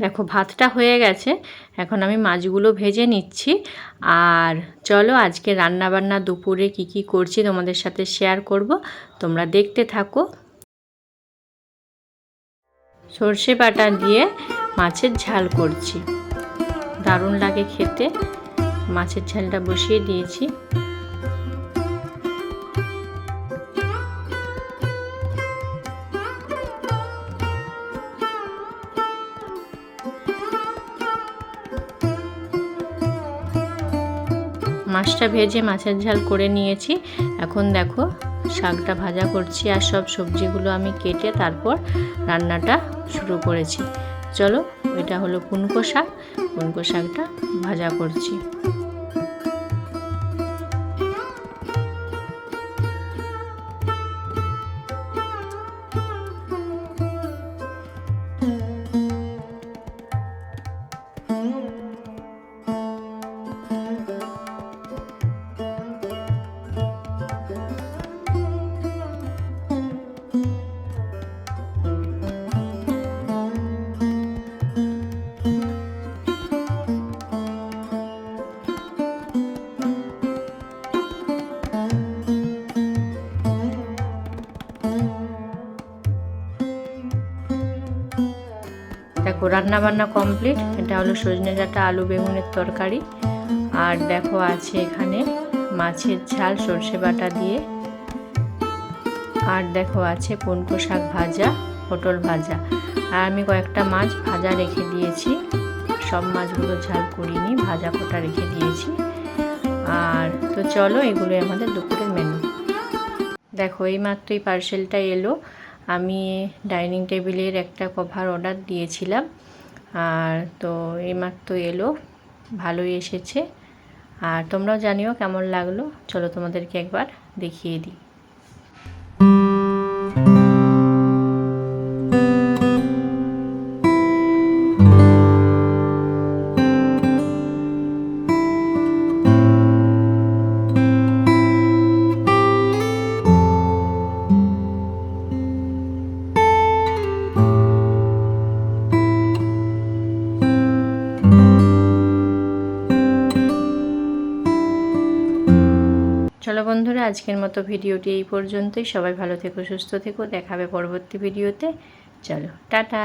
দেখো, ভাতটা হয়ে গেছে। এখন আমি মাছগুলো ভেজে নিচ্ছি। আর চলো, আজকে রান্নাবান্না দুপুরে কি কি করছি তোমাদের সাথে শেয়ার করব। তোমরা দেখতে থাকো। সর্ষে বাটা দিয়ে মাছের ঝাল করছি। দারুণ লাগে খেতে। মাছের ঝালটা বসিয়ে দিয়েছি। মাছটা ভেজে মাছের ঝাল করে নিয়েছি। এখন দেখো, শাকটা ভাজা করছি আর সব সবজিগুলো আমি কেটে তারপর রান্নাটা শুরু করেছি। চলো, এটা হলো কুনকো শাক। কুনকো শাকটা ভাজা করছি। দেখো রান্না বান্না কমপ্লিট এটা হলো সজনে ডাঁটা, আলু বেগুনের তরকারি। আর দেখো আছে এখানে মাছের ঝাল, সর্ষে বাটা দিয়ে। আর দেখো আছে পুনকো শাক ভাজা, পটল ভাজা। আর আমি কয়েকটা মাছ ভাজা রেখে দিয়েছি। সব মাছগুলো ঝাল করিনি, ভাজা কোটা রেখে দিয়েছি। আর তো চলো এগুলো আমাদের দুপুরের মেনু দেখো এই মাত্রই পার্সেলটা এলো। আমি ডাইনিং টেবিলের একটা কভার অর্ডার দিয়েছিলাম। আর তো এইমাত্র এলো, ভালোই এসেছে। আর তোমরাও জানিও কেমন লাগল। চলো তোমাদেরকে একবার দেখিয়ে দিই। চলো বন্ধুরা, আজকের মতো ভিডিওটি এই পর্যন্তই। সবাই ভালো থেকো, সুস্থ থেকো। দেখাবে পরবর্তী ভিডিওতে। চলো, টাটা।